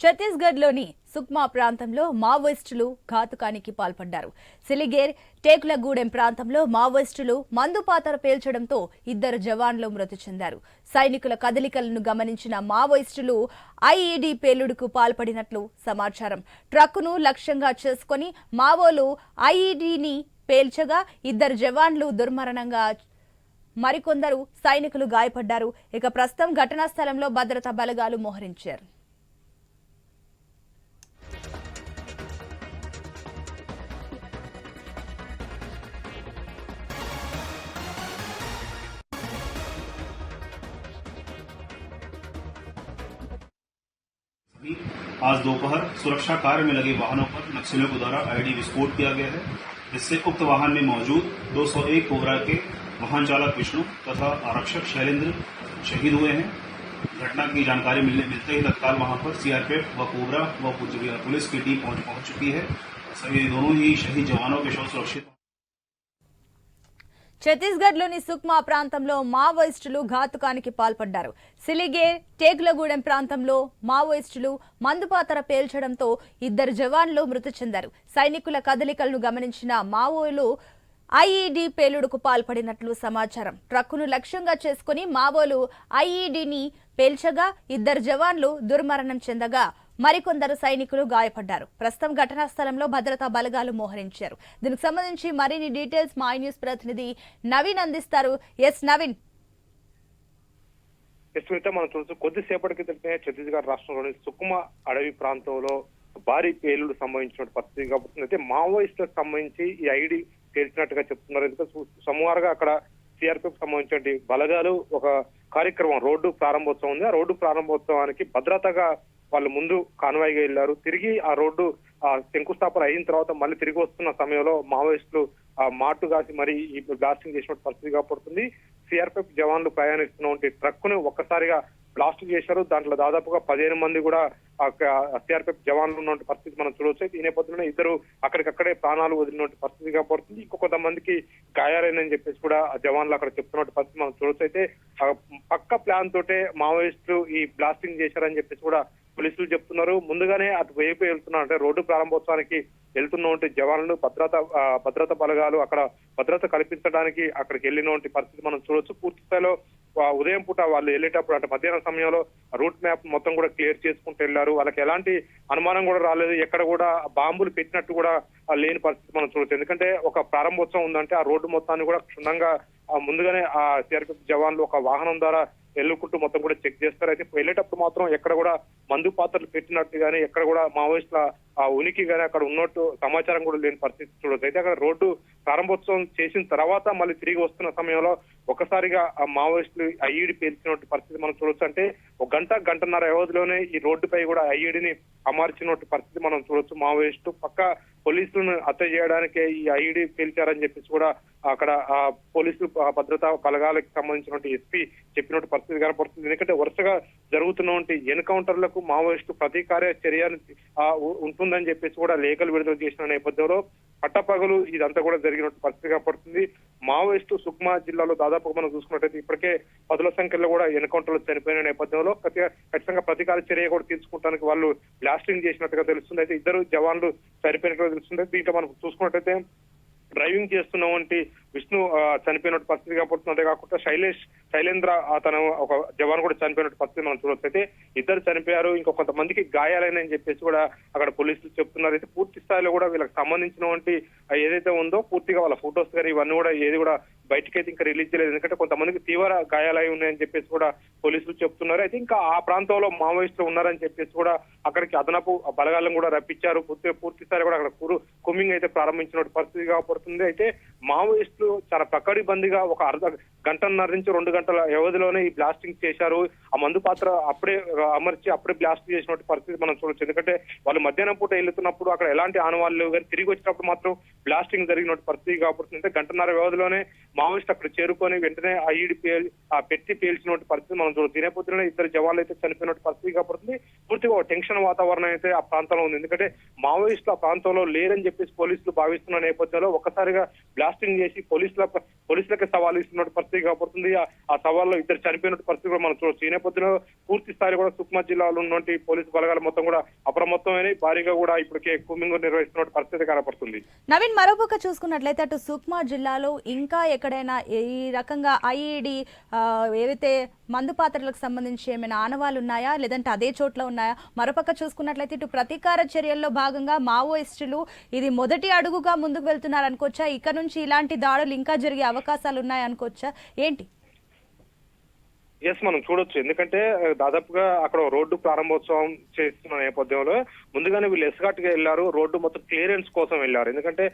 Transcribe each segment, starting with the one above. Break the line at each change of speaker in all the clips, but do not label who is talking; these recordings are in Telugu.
ఛత్తీస్గఢ్లోని సుక్మా ప్రాంతంలో మావోయిస్టులు ఘాతుకానికి పాల్పడ్డారు. సిలిగేర్ టేకులగూడెం ప్రాంతంలో మావోయిస్టులు మందుపాతర పేల్చడంతో ఇద్దరు జవాన్లు మృతి చెందారు. సైనికుల కదలికలను గమనించిన మావోయిస్టులు ఐఈడీ పేలుడుకు పాల్పడినట్లు సమాచారం. ట్రక్కును లక్ష్యంగా చేసుకుని మావోలు ఐఈడీని పేల్చగా ఇద్దరు జవాన్లు దుర్మరణంగా మరికొందరు సైనికులు గాయపడ్డారు. ఇక ప్రస్తుతం ఘటనా స్థలంలో భద్రతా బలగాలు మోహరించారు.
आज दोपहर सुरक्षा कार्य में लगे वाहनों पर नक्सलियों के द्वारा आईडी विस्फोट किया गया है। जिससे उक्त वाहन में मौजूद 201 कोबरा के वाहन चालक विष्णु तथा आरक्षक शैलेंद्र शहीद हुए हैं। घटना की जानकारी मिलने मिलते ही तत्काल वहाँ पर सीआरपीएफ व कोबरा व पुलिस की टीम पहुँच पहुँच चुकी है। सभी दोनों ही शहीद जवानों के शव सुरक्षित
ఛత్తీస్గఢ్లోని సుక్మా ప్రాంతంలో మావోయిస్టులు ఘాతుకానికి పాల్పడ్డారు. సిలిగే టేకులగూడెం ప్రాంతంలో మావోయిస్టులు మందుపాతర పేల్చడంతో ఇద్దరు జవాన్లు మృతి చెందారు. సైనికుల కదలికలను గమనించిన మావోలు ఐఈడీ పేలుడుకు పాల్పడినట్లు సమాచారం. ట్రక్కును లక్ష్యంగా చేసుకుని మావోలు ఐఈడీని పేల్చగా ఇద్దరు జవాన్లు దుర్మరణం చెందగా మరికొందరు సైనికులు గాయపడ్డారు. ప్రస్తుతం ఘటనా స్థలంలో భద్రతా బలగాలు మోహరించారు. దీనికి సంబంధించి మరిన్ని డీటెయిల్స్ మా న్యూస్ ప్రతినిధి నవీన్ అందిస్తారు. ఎస్ నవీన్.
విస్తృత మనం చూస్తూ కొద్దిసేపటి క్రితమే ఛత్తీస్గఢ్ రాష్ట్రంలోని సుకుమ అడవి ప్రాంతంలో భారీ పేలుడు సంభవించినట్టు పరిస్థితి కాబట్టి అయితే మావోయిస్టులకు సంబంధించి ఈ ఐడి తెలిసినట్టుగా చెప్తున్నారు. ఎందుకంటే సుమారుగా అక్కడ సిఆర్పిఎఫ్ సంబంధించిన బలగాలు ఒక కార్యక్రమం రోడ్డు ప్రారంభోత్సవం ఉంది. ఆ రోడ్డు ప్రారంభోత్సవానికి భద్రతగా వాళ్ళు ముందు కాన్వాయ్గా వెళ్ళారు. తిరిగి ఆ రోడ్డు ఆ శంకుస్థాపన అయిన తర్వాత మళ్ళీ తిరిగి వస్తున్న సమయంలో మావోయిస్టులు ఆ మాటు కాసి మరి ఈ బ్లాస్టింగ్ చేసిన పరిస్థితి కాబడుతుంది. సిఆర్పిఎఫ్ జవాన్లు ప్రయాణిస్తున్న ట్రక్ను ఒక్కసారిగా బ్లాస్ట్ చేశారు. దాంట్లో దాదాపుగా పదిహేను మంది కూడా సిఆర్పిఎఫ్ జవాన్లు ఉన్న పరిస్థితి మనం చూడవచ్చు అయితే ఈ నేపథ్యంలో ఇద్దరు అక్కడికక్కడే ప్రాణాలు వదిలిన పరిస్థితి కాబడుతుంది. ఇంకో కొంతమందికి గాయాలైనని చెప్పేసి కూడా జవాన్లు అక్కడ చెప్తున్న పరిస్థితి మనం చూడవచ్చు అయితే పక్క ప్లాన్ తోటే మావోయిస్టులు ఈ బ్లాస్టింగ్ చేశారని చెప్పేసి కూడా పోలీసులు చెప్తున్నారు. ముందుగానే అటు వైపు వెళ్తున్నారు అంటే రోడ్డు ప్రారంభోత్సవానికి వెళ్తున్నటువంటి జవాన్లు భద్రత భద్రత బలగాలు అక్కడ భద్రత కల్పించడానికి అక్కడికి వెళ్ళినటువంటి పరిస్థితి మనం చూడొచ్చు. పూర్తి స్థాయిలో ఉదయం పూట వాళ్ళు వెళ్ళేటప్పుడు అంటే మధ్యాహ్నం సమయంలో రూట్ మ్యాప్ మొత్తం కూడా క్లియర్ చేసుకుంటూ వెళ్ళారు. వాళ్ళకి ఎలాంటి అనుమానం కూడా రాలేదు. ఎక్కడ కూడా బాంబులు పెట్టినట్టు కూడా లేని పరిస్థితి మనం చూడొచ్చు. ఎందుకంటే ఒక ప్రారంభోత్సవం ఉందంటే ఆ రోడ్డు మొత్తాన్ని కూడా క్షుణ్ణంగా ముందుగానే ఆ సిఆర్పిఎఫ్ జవాన్లు ఒక వాహనం ద్వారా ఎల్లుకుంటూ మొత్తం కూడా చెక్ చేస్తారు. అయితే వెళ్ళేటప్పుడు మాత్రం ఎక్కడ కూడా మందు పాత్రలు పెట్టినట్టు కానీ ఎక్కడ కూడా మావోయిస్టుల ఆ ఉనికి కానీ అక్కడ ఉన్నట్టు సమాచారం కూడా లేని పరిస్థితి చూడొచ్చు. అయితే అక్కడ రోడ్డు ప్రారంభోత్సవం చేసిన తర్వాత మళ్ళీ తిరిగి వస్తున్న సమయంలో ఒకసారిగా ఆ మావోయిస్టులు ఐఈడి పేల్చినట్టు పరిస్థితి మనం చూడొచ్చు. అంటే ఒక గంట గంటన్నర వ్యవధిలోనే ఈ రోడ్డుపై కూడా ఐఈడిని అమర్చినట్టు పరిస్థితి మనం చూడొచ్చు. మావోయిస్టు పక్క పోలీసులను హత్య చేయడానికే ఈ ఐడి పేల్చారని చెప్పేసి కూడా అక్కడ ఆ పోలీసులు ఆ భద్రతా బలగాలకు సంబంధించినటువంటి ఎస్పీ చెప్పినట్టు పరిస్థితి కనపడుతుంది. ఎందుకంటే వరుసగా జరుగుతున్నటువంటి ఎన్కౌంటర్లకు మావోయిస్టు ప్రతీకార చర్య ఉంటుందని చెప్పేసి కూడా లేఖలు విడుదల చేసిన నేపథ్యంలో పట్టపగలు ఇదంతా కూడా జరిగిన పరిస్థితి కనపడుతుంది. మావోయిస్టు సుక్మా జిల్లాలో దాదాపు మనం చూసుకున్నట్టయితే ఇప్పటికే పదుల సంఖ్యలో కూడా ఎన్కౌంటర్లు చనిపోయిన నేపథ్యంలో ఖచ్చితంగా ప్రతికార ప్రతీకార చర్య కూడా తీసుకుంటానికి వాళ్ళు బ్లాస్టింగ్ చేసినట్టుగా తెలుస్తుంది. అయితే ఇద్దరు జవాన్లు చనిపోయినట్లు తెలుస్తుంది దీంట్లో మనం చూసుకున్నట్టయితే డ్రైవింగ్ చేస్తున్నటువంటి విష్ణు చనిపోయినట్టు పరిస్థితి కాబట్టి కాకుండా శైలేష్ శైలేంద్ర అతను ఒక జవాన్ కూడా చనిపోయినట్టు పరిస్థితి మనం చూడవచ్చు అయితే ఇద్దరు చనిపోయారు. ఇంకా కొంతమందికి గాయాలైనని చెప్పేసి కూడా అక్కడ పోలీసులు చెప్తున్నారు. అయితే పూర్తి స్థాయిలో కూడా వీళ్ళకి సంబంధించినటువంటి ఏదైతే ఉందో పూర్తిగా వాళ్ళ ఫొటోస్ కానీ ఇవన్నీ కూడా ఏది కూడా బయటకైతే ఇంకా రిలీజ్ చేయలేదు. ఎందుకంటే కొంతమందికి తీవ్ర గాయాలై ఉన్నాయని చెప్పేసి కూడా పోలీసులు చెప్తున్నారు. అయితే ఇంకా ఆ ప్రాంతంలో మావోయిస్టులు ఉన్నారని చెప్పేసి కూడా అక్కడికి అదనపు బలగాలను కూడా రప్పించారు. పూర్తి పూర్తి కూడా అక్కడ కురు కుమ్మింగ్ అయితే ప్రారంభించిన పరిస్థితి కాబడుతుంది అయితే మావోయిస్టులు చాలా పకడ్బందీగా ఒక అర్ధ గంటన్నర నుంచి రెండు గంటల వ్యవధిలోనే ఈ బ్లాస్టింగ్ చేశారు. ఆ మందు పాత్ర అప్పుడే అమర్చి అప్పుడే బ్లాస్ట్ చేసినటువంటి పరిస్థితి మనం చూడొచ్చు. ఎందుకంటే వాళ్ళు మధ్యాహ్నం పూట వెళ్తున్నప్పుడు అక్కడ ఎలాంటి ఆనవాళ్ళు లేవు. కానీ తిరిగి వచ్చినప్పుడు మాత్రం బ్లాస్టింగ్ జరిగినటువంటి పరిస్థితి కాబట్టి అంటే గంటన్నర వ్యవధిలోనే మావోయిస్ట్ అక్కడ చేరుకొని వెంటనే ఆ ఈడి పేల్ ఆ పెట్టి పేల్చినటువంటి పరిస్థితి మనం చూడొచ్చు. ఈ ఇద్దరు జవాన్లు అయితే చనిపోయినటువంటి పరిస్థితి కాబట్టి పూర్తిగా ఒక టెన్షన్ వాతావరణం అయితే ఆ ప్రాంతంలో ఉంది. ఎందుకంటే మావోయిస్టులు ఆ ప్రాంతంలో లేరని చెప్పేసి పోలీసులు భావిస్తున్న నేపథ్యంలో ఒక్కసారిగా బ్లాస్టింగ్ చేసి పోలీసుల పోలీసులకే సవాల్ ఇస్తున్నట్టు పరిస్థితి కాబడుతుంది ఆ- సవాల్లో ఇద్దరు చనిపోయినట్టు పరిస్థితి కూడా మనం చూడొచ్చు. ఈ నేపథ్యంలో పూర్తి స్థాయి కూడా సుక్మా జిల్లాలో ఉన్నటువంటి పోలీసు బలగాలు మొత్తం కూడా అప్రమత్తమైన భారీగా కూడా ఇప్పటికే కూమింగ్ నిర్వహిస్తున్న పరిస్థితి కనపడుతుంది.
నవీన్ మరోపక్క చూసుకున్నట్లయితే అటు సుక్మా జిల్లాలో ఇంకా ఎక్కడైనా ఈ రకంగా ఐఈడి ఏవైతే మందు పాత్రలకు సంబంధించి ఏమైనా ఆనవాలు ఉన్నాయా? లేదంటే అదే చోట్ల ఉన్నాయా? మరోపక్క చూసుకున్నట్లయితే ఇటు ప్రతీకార చర్యల్లో భాగంగా మావోయిస్టులు ఇది మొదటి అడుగుగా ముందుకు వెళ్తున్నారు అనుకోవచ్చా ఇక నుంచి ఇలాంటి దాడులు ఇంకా జరిగే అవకాశాలు ఉన్నాయనుకోవచ్చా ఏంటి?
ఎస్ మనం చూడొచ్చు. ఎందుకంటే దాదాపుగా అక్కడ రోడ్డు ప్రారంభోత్సవం చేస్తున్న నేపథ్యంలో ముందుగానే వీళ్ళు ఎస్గాట్గా వెళ్ళారు. రోడ్డు మొత్తం క్లియరెన్స్ కోసం వెళ్ళారు. ఎందుకంటే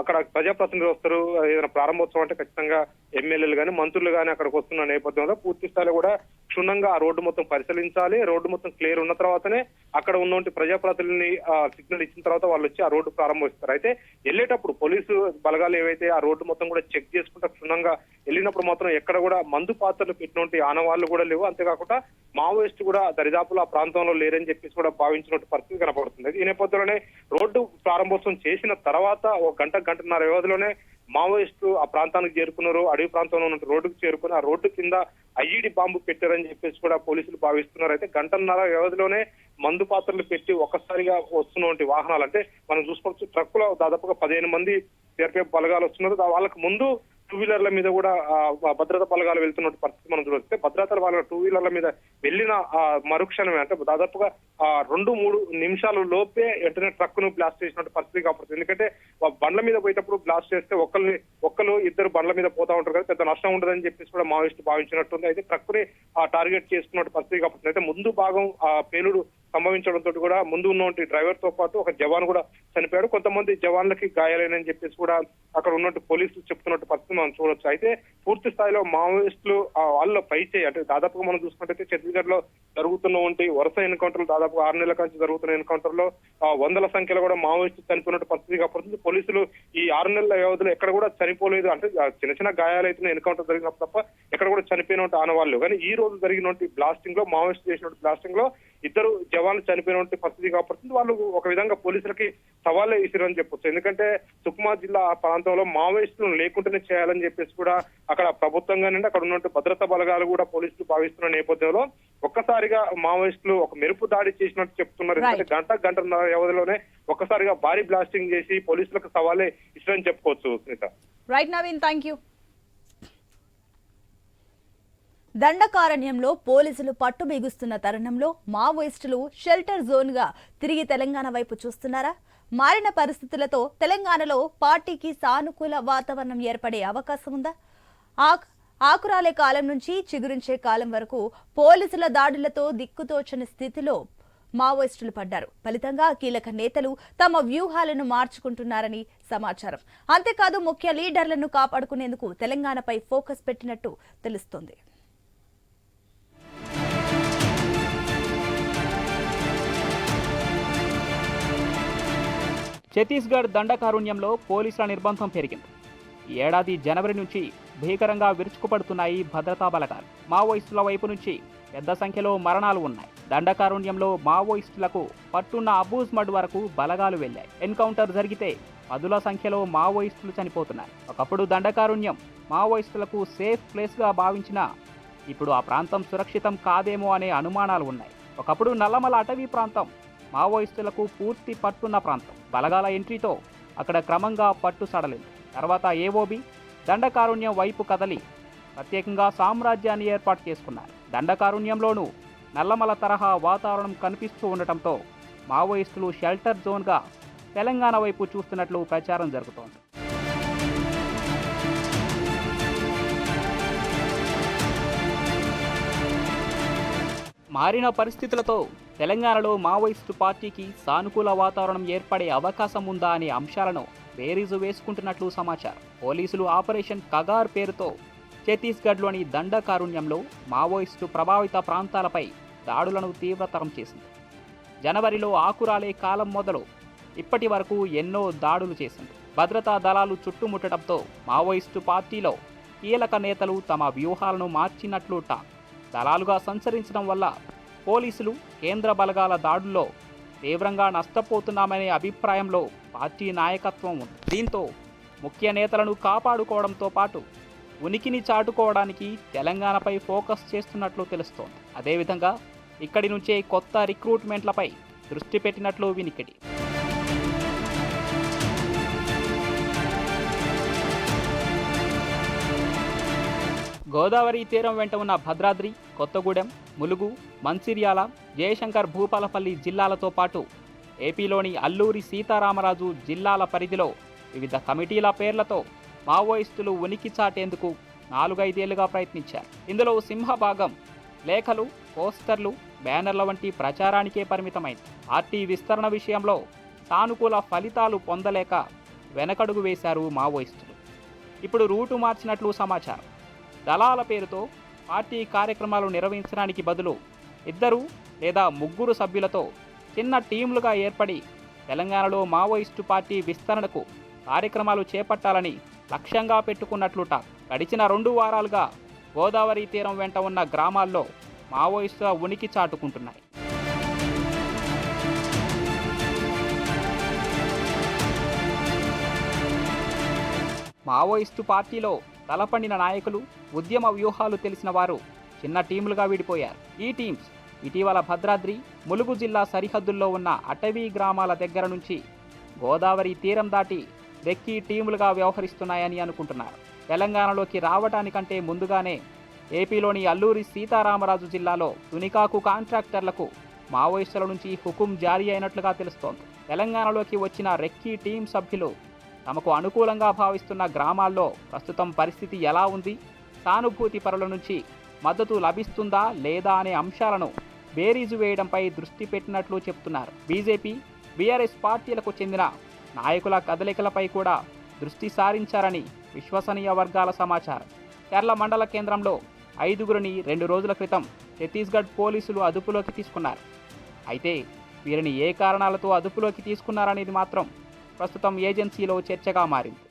అక్కడ ప్రజాప్రతినిధులు వస్తారు. ఏదైనా ప్రారంభోత్సవం అంటే ఖచ్చితంగా ఎమ్మెల్యేలు కానీ మంత్రులు కానీ అక్కడికి వస్తున్న నేపథ్యంలో పూర్తి స్థాయిలో కూడా క్షుణ్ణంగా ఆ రోడ్డు మొత్తం పరిశీలించాలి. రోడ్డు మొత్తం క్లియర్ ఉన్న తర్వాతనే అక్కడ ఉన్నటువంటి ప్రజాప్రతినిధుల్ని సిగ్నల్ ఇచ్చిన తర్వాత వాళ్ళు వచ్చి ఆ రోడ్డు ప్రారంభిస్తారు. అయితే వెళ్ళేటప్పుడు పోలీసు బలగాలు ఏవైతే ఆ రోడ్డు మొత్తం కూడా చెక్ చేసుకుంటా క్షుణ్ణంగా వెళ్ళినప్పుడు మాత్రం ఎక్కడ కూడా మందు పాత్రలు పెట్టినటువంటి ఆనవాళ్ళు కూడా లేవు. అంతేకాకుండా మావోయిస్ట్ కూడా దరిదాపులు ఆ ప్రాంతంలో లేరని చెప్పేసి కూడా భావించినట్టు పరిస్థితి కనపడుతుంది. ఈ నేపథ్యంలోనే రోడ్డు ప్రారంభోత్సవం చేసిన తర్వాత ఒక గంట గంటన్నర వ్యవధిలోనే మావోయిస్టులు ఆ ప్రాంతానికి చేరుకున్నారు. అడవి ప్రాంతంలో ఉన్న రోడ్డుకు చేరుకుని ఆ రోడ్డు కింద ఐఈడి బాంబు పెట్టారని చెప్పేసి కూడా పోలీసులు భావిస్తున్నారు. అయితే గంటన్నర వ్యవధిలోనే మందు పాత్రలు పెట్టి ఒక్కసారిగా వస్తున్నటువంటి వాహనాలు అంటే మనం చూసుకోవచ్చు ట్రక్కులో దాదాపుగా పదిహేను మంది సిఆర్పిఎఫ్ బలగాలు వస్తున్నారు. వాళ్ళకు వాళ్ళకి ముందు టూ వీలర్ల మీద కూడా భద్రత భద్రతా బలగాలు వెళ్తున్న పరిస్థితి మనం చూడొస్తే భద్రతా బలగాలు టూ వీలర్ల మీద వెళ్ళిన ఆ, మరుక్షణమే అంటే దాదాపుగా ఆ, రెండు మూడు నిమిషాలు లోపే వెంటనే ట్రక్ను బ్లాస్ట్ చేసినట్టు పరిస్థితి కాబట్టి ఎందుకంటే బండ్ల మీద పోయేటప్పుడు బ్లాస్ట్ చేస్తే ఒక్కరిని ఒక్కరు ఇద్దరు బండ్ల మీద పోతా ఉంటారు కదా పెద్ద నష్టం ఉండదని చెప్పేసి కూడా మావోయిస్ట్ భావించినట్టుంది. అయితే ట్రక్ని టార్గెట్ చేసుకున్నట్టు పరిస్థితి కాబట్టి అయితే ముందు భాగం ఆ పేలుడు సంభవించడంతో కూడా ముందు ఉన్నటువంటి డ్రైవర్తో పాటు ఒక జవాన్ కూడా చనిపోయాడు. కొంతమంది జవాన్లకి గాయాలైనని చెప్పేసి కూడా అక్కడ ఉన్నట్టు పోలీసులు చెప్తున్నట్టు పరిస్థితి మనం చూడొచ్చు. అయితే పూర్తి స్థాయిలో మావోయిస్టులు ఆ వాళ్ళ పై చేయి అంటే దాదాపుగా మనం చూసుకుంటే ఛత్తీస్గఢ్లో జరుగుతున్నటువంటి వరుస ఎన్కౌంటర్లు దాదాపు ఆరు నెలల నుంచి జరుగుతున్న ఎన్కౌంటర్లో ఆ, వందల సంఖ్యలో కూడా మావోయిస్టులు చనిపోయినట్టు పరిస్థితి కాబట్టి పోలీసులు ఈ ఆరు నెలల వ్యవధిలో ఎక్కడ కూడా చనిపోలేదు. అంటే చిన్న చిన్న చిన్న అయితే ఎన్కౌంటర్ జరిగినప్పుడు తప్ప ఎక్కడ కూడా చనిపోయినట్టు ఆనవాళ్ళు కానీ ఈ రోజు జరిగినటువంటి బ్లాస్టింగ్లో మావోయిస్ట్ చేసినటువంటి బ్లాస్టింగ్లో ఇద్దరు జవాన్లు చనిపోయినటువంటి పరిస్థితి కాబట్టి వాళ్ళు ఒక విధంగా పోలీసులకి సవాలే ఇసిరని చెప్పొచ్చు. ఎందుకంటే సుకుమా జిల్లా ఆ ప్రాంతంలో మావోయిస్టులను లేకుండానే చేయాలని చెప్పేసి కూడా అక్కడ ప్రభుత్వం కానివ్వండి అక్కడ ఉన్నటువంటి భద్రతా బలగాలు కూడా పోలీసులు భావిస్తున్న నేపథ్యంలో ఒక్కసారిగా మావోయిస్టులు ఒక మెరుపు దాడి చేసినట్టు చెప్తున్నారు. ఎందుకంటే గంట గంటన్నర వ్యవధిలోనే ఒక్కసారిగా భారీ బ్లాస్టింగ్ చేసి పోలీసులకు సవాలే ఇసిరని చెప్పుకోవచ్చు Sunitha.
Right Naveen thank you దండకారణ్యంలో పోలీసులు పట్టు బిగుస్తున్న తరుణంలో మావోయిస్టులు షెల్టర్ జోన్గా తిరిగి తెలంగాణ వైపు చూస్తున్నారా? మారిన పరిస్థితులతో తెలంగాణలో పార్టీకి సానుకూల వాతావరణం ఏర్పడే అవకాశం ఉందా? ఆక్ ఆకురాలే కాలం నుంచి చిగురించే కాలం వరకు పోలీసుల దాడులతో దిక్కుతోచని స్థితిలో మావోయిస్టులు పడ్డారు. ఫలితంగా కీలక నేతలు తమ వ్యూహాలను మార్చుకుంటున్నారని సమాచారం. అంతేకాదు ముఖ్య లీడర్లను కాపాడుకునేందుకు తెలంగాణపై ఫోకస్ పెట్టినట్టు తెలుస్తోంది.
ఛత్తీస్గఢ్ దండకారుణ్యంలో పోలీసుల నిర్బంధం పెరిగింది. ఈ ఏడాది జనవరి నుంచి భీకరంగా విరుచుకుపడుతున్నాయి భద్రతా బలగాలు. మావోయిస్టుల వైపు నుంచి పెద్ద సంఖ్యలో మరణాలు ఉన్నాయి. దండకారుణ్యంలో మావోయిస్టులకు పట్టున్న అబూజ్మడ్ వరకు బలగాలు వెళ్ళాయి. ఎన్కౌంటర్ జరిగితే పదుల సంఖ్యలో మావోయిస్టులు చనిపోతున్నారు ఒకప్పుడు దండకారుణ్యం మావోయిస్టులకు సేఫ్ ప్లేస్గా భావించిన ఇప్పుడు ఆ ప్రాంతం సురక్షితం కాదేమో అనే అనుమానాలు ఉన్నాయి. ఒకప్పుడు నల్లమల అటవీ ప్రాంతం మావోయిస్టులకు పూర్తి పట్టున్న ప్రాంతం. బలగాల ఎంట్రీతో అక్కడ క్రమంగా పట్టు సడలింది. తర్వాత ఏఓబి దండకారుణ్యం వైపు కదలి ప్రత్యేకంగా సామ్రాజ్యాన్ని ఏర్పాటు చేసుకున్నారు. దండకారుణ్యంలోనూ నల్లమల తరహా వాతావరణం కనిపిస్తూ ఉండటంతో మావోయిస్టులు షెల్టర్ జోన్గా తెలంగాణ వైపు చూస్తున్నట్లు ప్రచారం జరుగుతోంది. మారిన పరిస్థితులతో తెలంగాణలో మావోయిస్టు పార్టీకి సానుకూల వాతావరణం ఏర్పడే అవకాశం ఉందా అనే అంశాలను బేరీజు వేసుకుంటున్నట్లు సమాచారం. పోలీసులు ఆపరేషన్ కగార్ పేరుతో ఛత్తీస్గఢ్లోని దండకారుణ్యంలో మావోయిస్టు ప్రభావిత ప్రాంతాలపై దాడులను తీవ్రతరం చేసింది. జనవరిలో ఆకురాలే కాలం మొదలు ఇప్పటి వరకు ఎన్నో దాడులు చేసింది. భద్రతా దళాలు చుట్టుముట్టడంతో మావోయిస్టు పార్టీలో కీలక నేతలు తమ వ్యూహాలను మార్చినట్లు టాక్. దళాలుగా సంచరించడం వల్ల పోలీసులు కేంద్ర బలగాల దాడుల్లో తీవ్రంగా నష్టపోతున్నామనే అభిప్రాయంలో పార్టీ నాయకత్వం ఉంది. దీంతో ముఖ్య నేతలను కాపాడుకోవడంతో పాటు ఉనికిని చాటుకోవడానికి తెలంగాణపై ఫోకస్ చేస్తున్నట్లు తెలుస్తోంది. అదేవిధంగా ఇక్కడి నుంచే కొత్త రిక్రూట్మెంట్లపై దృష్టి పెట్టినట్లు వినికిడి. గోదావరి తీరం వెంట ఉన్న భద్రాద్రి కొత్తగూడెం ములుగు మంచిర్యాల జయశంకర్ భూపాలపల్లి జిల్లాలతో పాటు ఏపీలోని అల్లూరి సీతారామరాజు జిల్లాల పరిధిలో వివిధ కమిటీల పేర్లతో మావోయిస్టులు ఉనికి చాటేందుకు నాలుగైదేళ్ళుగా ప్రయత్నించారు. ఇందులో సింహభాగం లేఖలు పోస్టర్లు బ్యానర్ల వంటి ప్రచారానికే పరిమితమైంది. పార్టీ విస్తరణ విషయంలో సానుకూల ఫలితాలు పొందలేక వెనకడుగు వేశారు మావోయిస్టులు. ఇప్పుడు రూటు మార్చినట్లు సమాచారం. దళాల పేరుతో పార్టీ కార్యక్రమాలు నిర్వహించడానికి బదులు ఇద్దరు లేదా ముగ్గురు సభ్యులతో చిన్న టీంలుగా ఏర్పడి తెలంగాణలో మావోయిస్టు పార్టీ విస్తరణకు కార్యక్రమాలు చేపట్టాలని లక్ష్యంగా పెట్టుకున్నట్లుట. గడిచిన రెండు వారాలుగా గోదావరి తీరం వెంట ఉన్న గ్రామాల్లో మావోయిస్టుల ఉనికి చాటుకుంటున్నాయి. మావోయిస్టు పార్టీలో తలపండిన నాయకులు ఉద్యమ వ్యూహాలు తెలిసిన వారు చిన్న టీములుగా విడిపోయారు. ఈ టీమ్స్ ఇటీవల భద్రాద్రి ములుగు జిల్లా సరిహద్దుల్లో ఉన్న అటవీ గ్రామాల దగ్గర నుంచి గోదావరి తీరం దాటి రెక్కీ టీములుగా వ్యవహరిస్తున్నాయని అనుకుంటున్నారు. తెలంగాణలోకి రావటానికంటే ముందుగానే ఏపీలోని అల్లూరి సీతారామరాజు జిల్లాలో తునికాకు కాంట్రాక్టర్లకు మావోయిస్టుల నుంచి హుకుం జారీ అయినట్లుగా తెలుస్తోంది. తెలంగాణలోకి వచ్చిన రెక్కీ టీం సభ్యులు తమకు అనుకూలంగా భావిస్తున్న గ్రామాల్లో ప్రస్తుతం పరిస్థితి ఎలా ఉంది? సానుభూతి పరుల నుంచి మద్దతు లభిస్తుందా లేదా అనే అంశాలను బేరీజు వేయడంపై దృష్టి పెట్టినట్లు చెప్తున్నారు. బీజేపీ బీఆర్ఎస్ పార్టీలకు చెందిన నాయకుల కదలికలపై కూడా దృష్టి సారించారని విశ్వసనీయ వర్గాల సమాచారం. కేరళ మండల కేంద్రంలో ఐదుగురిని రెండు రోజుల క్రితం ఛత్తీస్గఢ్ పోలీసులు అదుపులోకి తీసుకున్నారు. అయితే వీరిని ఏ కారణాలతో అదుపులోకి తీసుకున్నారనేది మాత్రం ప్రస్తుతం ఏజెన్సీలో చర్చగా మారింది.